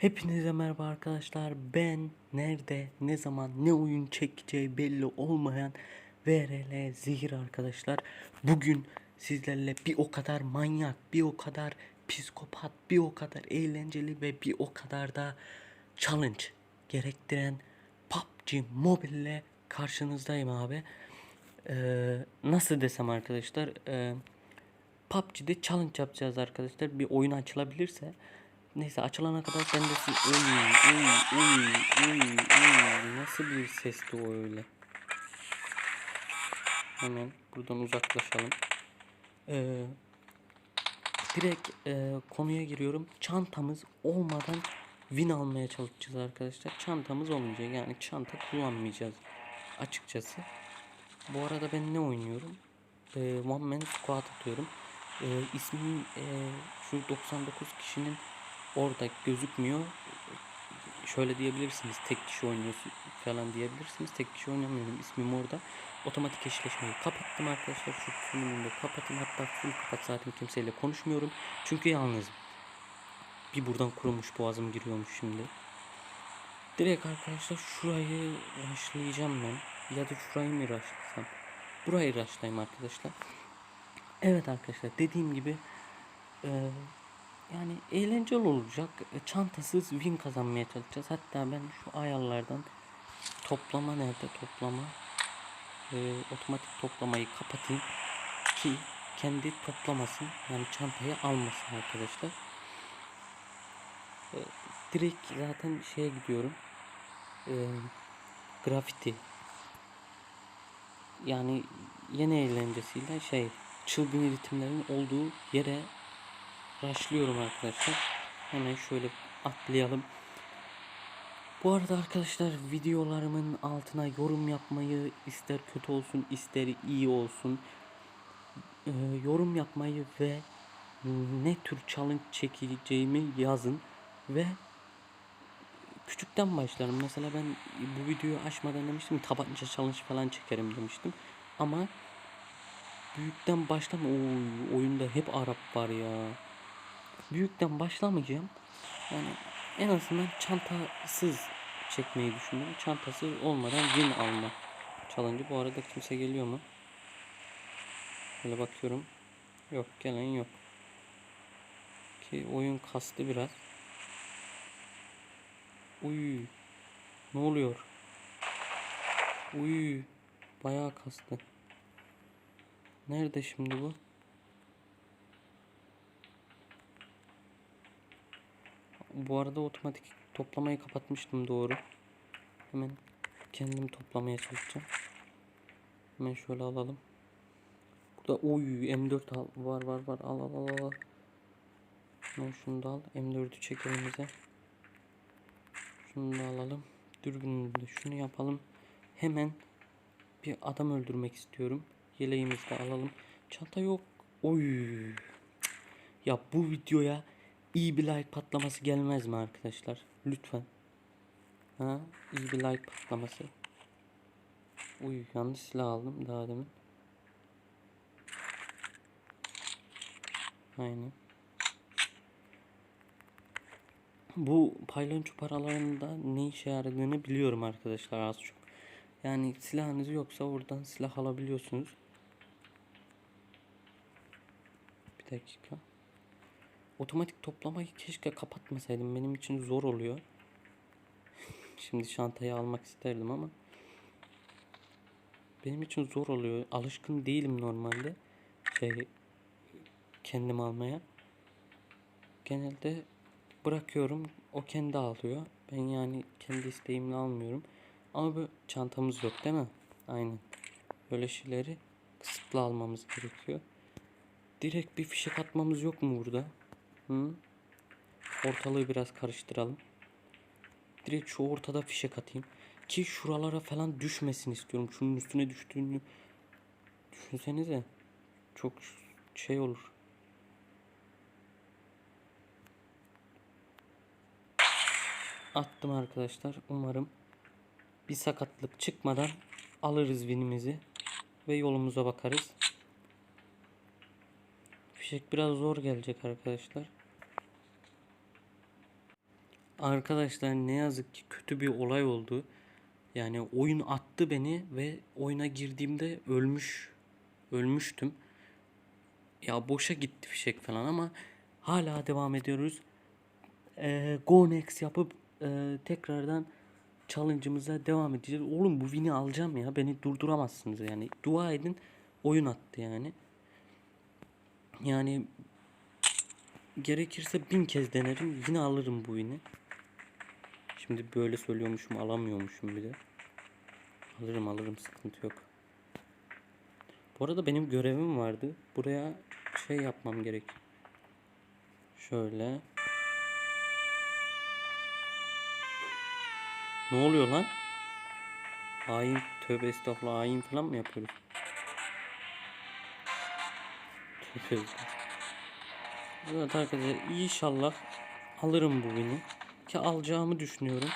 Hepinize merhaba arkadaşlar. Ben nerede, ne zaman, ne oyun çekeceği belli olmayan VRL Zehir arkadaşlar. Bugün sizlerle bir o kadar manyak, bir o kadar psikopat, bir o kadar eğlenceli ve bir o kadar da challenge gerektiren PUBG Mobile'le karşınızdayım abi. Ee, nasıl desem arkadaşlar, ee, PUBG'de challenge yapacağız arkadaşlar. Bir oyun açılabilirse. Neyse açılana kadar ben de siz... Uy, uy, uy, uy, uy. Nasıl bir sesti o öyle? Hemen buradan uzaklaşalım. Ee, direkt e, konuya giriyorum. Çantamız olmadan win almaya çalışacağız arkadaşlar. Çantamız olmayacak. Yani çanta kullanmayacağız. Açıkçası. Bu arada ben ne oynuyorum? Ee, One Man Squad atıyorum. Ee, ismim e, şu 99 kişinin orada gözükmüyor. Şöyle diyebilirsiniz. Tek kişi oynuyorsun falan diyebilirsiniz. Tek kişi oynamıyorum. İsmim orada. Otomatik eşleşmeyi kapattım arkadaşlar. Şu de kapatın. Hatta full kapat zaten kimseyle konuşmuyorum. Çünkü yalnızım. Bir buradan kurumuş boğazım giriyormuş şimdi. Direkt arkadaşlar şurayı rushlayacağım ben. Ya da şurayı mı rushlasam? Burayı rushlayayım arkadaşlar. Evet arkadaşlar dediğim gibi e, yani eğlenceli olacak. E, Çantasız win kazanmaya çalışacağız. Hatta ben şu ayarlardan toplama nerede toplama e, otomatik toplamayı kapatayım ki kendi toplamasın yani çantayı almasın arkadaşlar. E, direkt zaten şeye gidiyorum. E, grafiti yani yeni eğlencesiyle şey çılgın ritimlerin olduğu yere Başlıyorum arkadaşlar. Hemen şöyle atlayalım. Bu arada arkadaşlar videolarımın altına yorum yapmayı ister kötü olsun ister iyi olsun e, yorum yapmayı ve ne tür challenge çekeceğimi yazın ve küçükten başlarım. Mesela ben bu videoyu açmadan demiştim tabanca challenge falan çekerim demiştim. Ama büyükten başlama. Oy, oyunda hep Arap var ya büyükten başlamayacağım. Yani en azından çantasız çekmeyi düşünüyorum. Çantası olmadan win alma challenge. Bu arada kimse geliyor mu? Böyle bakıyorum. Yok gelen yok. Ki oyun kastı biraz. Uy. Ne oluyor? Uy. Bayağı kastı. Nerede şimdi bu? Bu arada otomatik toplamayı kapatmıştım doğru. Hemen kendim toplamaya çalışacağım. Hemen şöyle alalım. Burada oy M4 al. Var var var. Al al al al. Hemen şunu da al. M4'ü çek elimize. Şunu da alalım. Dürbünü de şunu yapalım. Hemen bir adam öldürmek istiyorum. Yeleğimizi de alalım. Çanta yok. Oy. Ya bu videoya iyi bir like patlaması gelmez mi arkadaşlar? Lütfen. Ha, iyi bir like patlaması. Uy, yanlış silah aldım daha demin. Aynen. Bu paylonço paralarında ne işe yaradığını biliyorum arkadaşlar az çok. Yani silahınız yoksa oradan silah alabiliyorsunuz. Bir dakika. Otomatik toplamayı keşke kapatmasaydım. Benim için zor oluyor. Şimdi çantayı almak isterdim ama benim için zor oluyor. Alışkın değilim normalde. Şey kendim almaya. Genelde bırakıyorum. O kendi alıyor. Ben yani kendi isteğimle almıyorum. Ama bu çantamız yok değil mi? Aynen. Böyle şeyleri kısıtlı almamız gerekiyor. Direkt bir fişek atmamız yok mu burada? Hı? Ortalığı biraz karıştıralım. Direkt şu ortada fişek atayım. Ki şuralara falan düşmesin istiyorum. Şunun üstüne düştüğünü düşünsenize. Çok şey olur. Attım arkadaşlar. Umarım bir sakatlık çıkmadan alırız vinimizi ve yolumuza bakarız. Fişek biraz zor gelecek arkadaşlar. Arkadaşlar ne yazık ki kötü bir olay oldu. Yani oyun attı beni ve oyuna girdiğimde ölmüş ölmüştüm. Ya boşa gitti fişek falan ama hala devam ediyoruz. Ee, Go Next yapıp e, tekrardan challenge'ımıza devam edeceğiz. Oğlum bu win'i alacağım ya. Beni durduramazsınız yani. Dua edin oyun attı yani. Yani gerekirse bin kez denerim yine alırım bu win'i. Şimdi böyle söylüyormuşum alamıyormuşum bir de. Alırım alırım sıkıntı yok. Bu arada benim görevim vardı. Buraya şey yapmam gerek. Şöyle. Ne oluyor lan? Hain tövbe estağfurullah hain falan mı yapıyoruz? Tövbe. Evet arkadaşlar inşallah alırım bu win'i. Ki alacağımı düşünüyorum.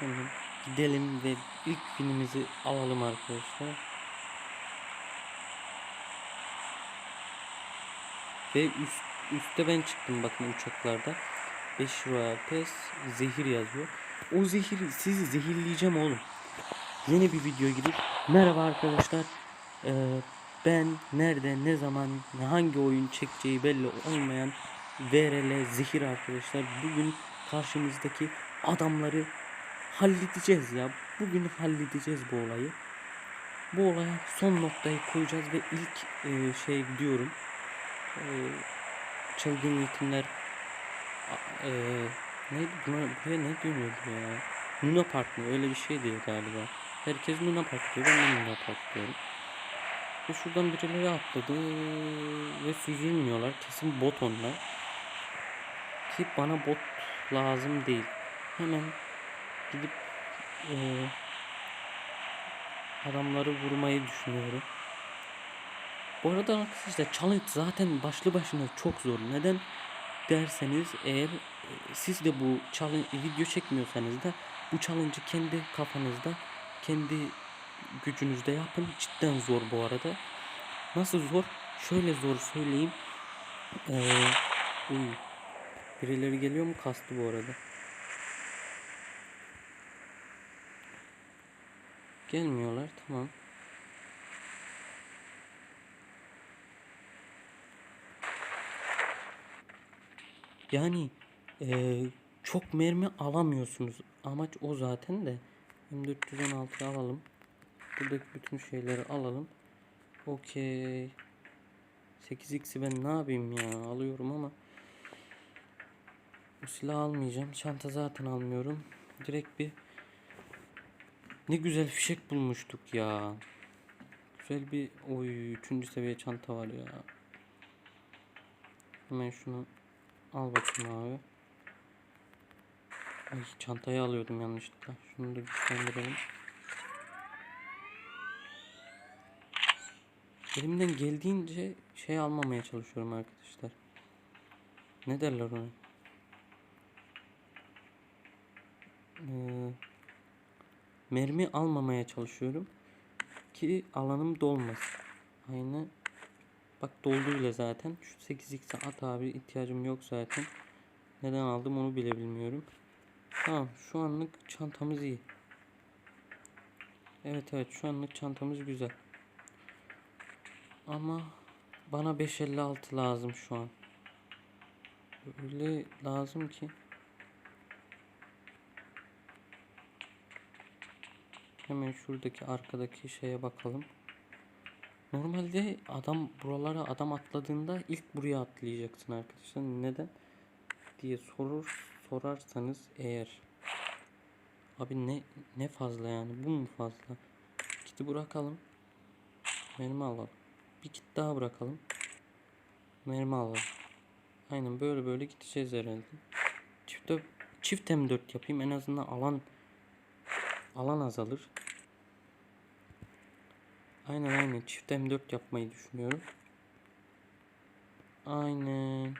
Hemen gidelim ve ilk win'imizi alalım arkadaşlar. Ve üst, üstte ben çıktım bakın uçaklarda. 5 Royal Pass zehir yazıyor. O zehir sizi zehirleyeceğim oğlum. Yeni bir video gidip merhaba arkadaşlar. Ee, ben nerede ne zaman hangi oyun çekeceği belli olmayan VRL zehir arkadaşlar. Bugün karşımızdaki adamları halledeceğiz ya. Bugün halledeceğiz bu olayı. Bu olaya son noktayı koyacağız ve ilk e, şey diyorum. E, çılgın yetimler e, neydi buna buraya ne dönüyordu ya? Luna Park mı? Öyle bir şey diyor galiba. Herkes Luna Park diyor. Ben de Luna Park diyorum. Ve şuradan birileri atladı ve süzülmüyorlar. Kesin bot onlar. Ki bana bot lazım değil. Hemen gidip eee, adamları vurmayı düşünüyorum. Bu arada arkadaşlar challenge zaten başlı başına çok zor. Neden derseniz eğer e, siz de bu challenge video çekmiyorsanız da bu challenge'ı kendi kafanızda kendi gücünüzde yapın. Cidden zor bu arada. Nasıl zor? Şöyle zor söyleyeyim. Ee. Birileri geliyor mu? Kastı bu arada. Gelmiyorlar. Tamam. Yani eee, çok mermi alamıyorsunuz. Amaç o zaten de. M416 alalım. Buradaki bütün şeyleri alalım. Okey. 8x'i ben ne yapayım ya? Alıyorum ama. Silah almayacağım. Çanta zaten almıyorum. Direkt bir ne güzel fişek bulmuştuk ya. Güzel bir oy 3. seviye çanta var ya. Hemen şunu al bakayım abi. Ay çantayı alıyordum yanlışlıkla. Şunu da güçlendirelim. Elimden geldiğince şey almamaya çalışıyorum arkadaşlar. Ne derler ona? Ee, mermi almamaya çalışıyorum ki alanım dolmasın. Aynı bak doldu bile zaten. Şu 8x'e at abi ihtiyacım yok zaten. Neden aldım onu bile bilmiyorum. Tamam şu anlık çantamız iyi. Evet evet şu anlık çantamız güzel. Ama bana 556 lazım şu an. Öyle lazım ki. Hemen şuradaki arkadaki şeye bakalım. Normalde adam buralara adam atladığında ilk buraya atlayacaksın arkadaşlar. Neden? diye sorur sorarsanız eğer abi ne ne fazla yani bu mu fazla? Kiti bırakalım. Mermi alalım. Bir kit daha bırakalım. Mermi alalım. Aynen böyle böyle gideceğiz herhalde. Çift, çift M4 yapayım en azından alan alan azalır. Aynen aynen çift M4 yapmayı düşünüyorum. Aynen.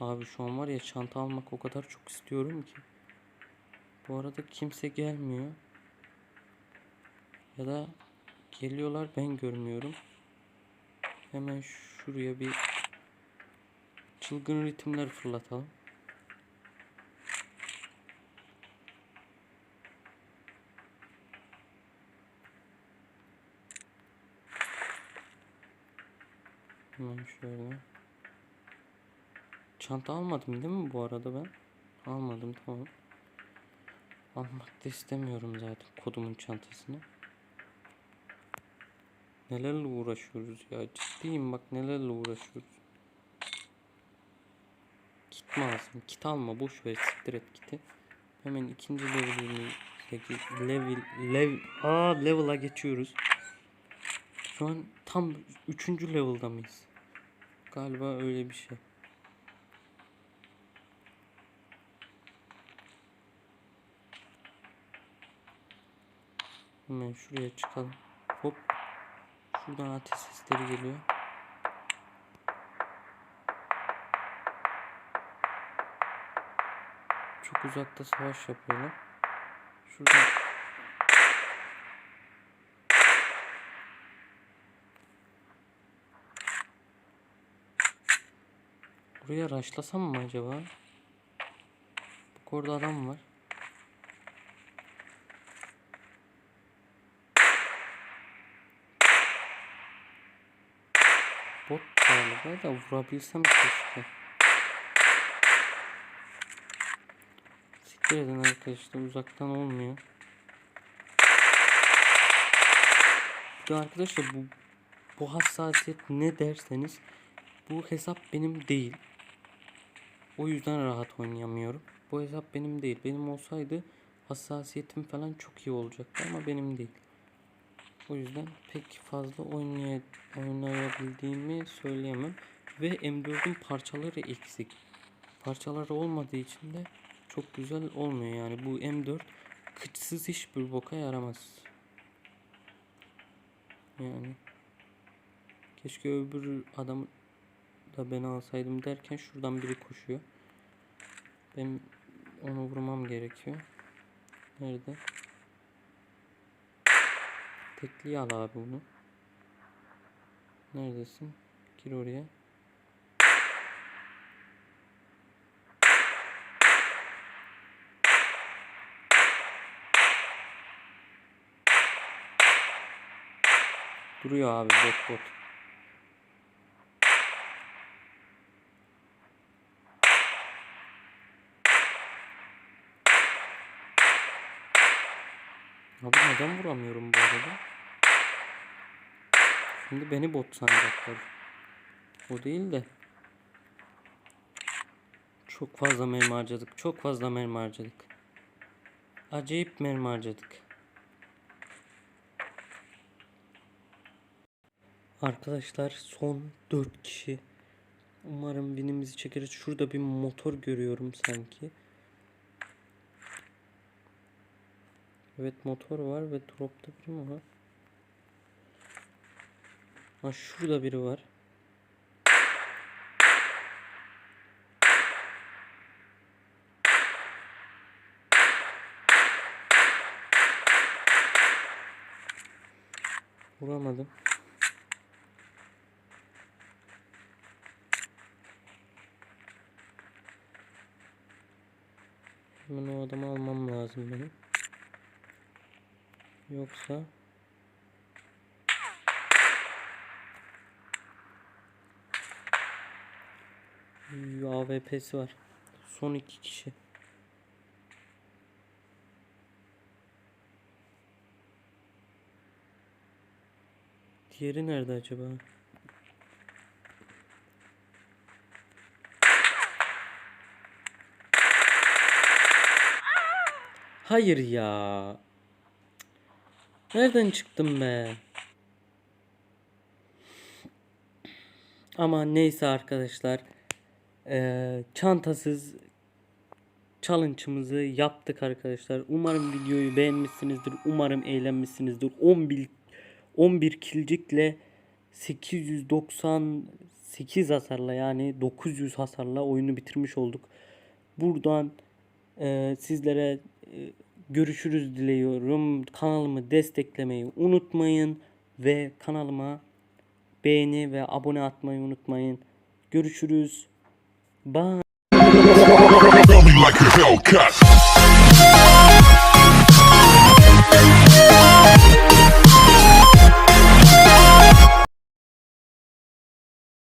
Abi şu an var ya çanta almak o kadar çok istiyorum ki. Bu arada kimse gelmiyor. Ya da geliyorlar ben görmüyorum. Hemen şuraya bir çılgın ritimler fırlatalım. Hemen şöyle. Çanta almadım değil mi bu arada ben? Almadım tamam. Almak da istemiyorum zaten kodumun çantasını. Nelerle uğraşıyoruz ya ciddiyim bak nelerle uğraşıyoruz. Kit alsın? Kit alma boş ver siktir et kiti. Hemen ikinci level'ini level level aa level'a geçiyoruz. Şu an tam üçüncü level'da mıyız? Galiba öyle bir şey. Hemen şuraya çıkalım. Hop. Şuradan ateş sesleri geliyor. Çok uzakta savaş yapıyorlar. Şuradan Buraya raşlasam mı acaba? Bak orada adam var. Bot galiba da vurabilsem keşke. Siktir edin arkadaşlar uzaktan olmuyor. Bir arkadaşlar bu bu hassasiyet ne derseniz bu hesap benim değil. O yüzden rahat oynayamıyorum. Bu hesap benim değil. Benim olsaydı hassasiyetim falan çok iyi olacaktı ama benim değil. O yüzden pek fazla oynaya, oynayabildiğimi söyleyemem. Ve M4'ün parçaları eksik. Parçaları olmadığı için de çok güzel olmuyor yani. Bu M4 kıçsız hiçbir boka yaramaz. Yani keşke öbür adam da beni alsaydım derken şuradan biri koşuyor. Ben onu vurmam gerekiyor. Nerede? Tekliği al abi bunu. Neredesin? Gir oraya. Duruyor abi bot bot. Abi neden vuramıyorum bu arada? Şimdi beni bot sanacaklar. O değil de. Çok fazla mermi harcadık. Çok fazla mermi harcadık. Acayip mermi harcadık. Arkadaşlar son 4 kişi. Umarım winimizi çekeriz. Şurada bir motor görüyorum sanki. Evet motor var ve dropta biri mi var? Ha şurada biri var. Vuramadım. Hemen o adamı almam lazım benim. Yoksa Üy, AWP'si var. Son iki kişi. Diğeri nerede acaba? Hayır ya. Nereden çıktım be? Ama neyse arkadaşlar. Eee, çantasız challenge'ımızı yaptık arkadaşlar. Umarım videoyu beğenmişsinizdir. Umarım eğlenmişsinizdir. 11 11 kilcikle 898 hasarla yani 900 hasarla oyunu bitirmiş olduk. Buradan eee, sizlere eee, görüşürüz diliyorum. Kanalımı desteklemeyi unutmayın ve kanalıma beğeni ve abone atmayı unutmayın. Görüşürüz. Bye.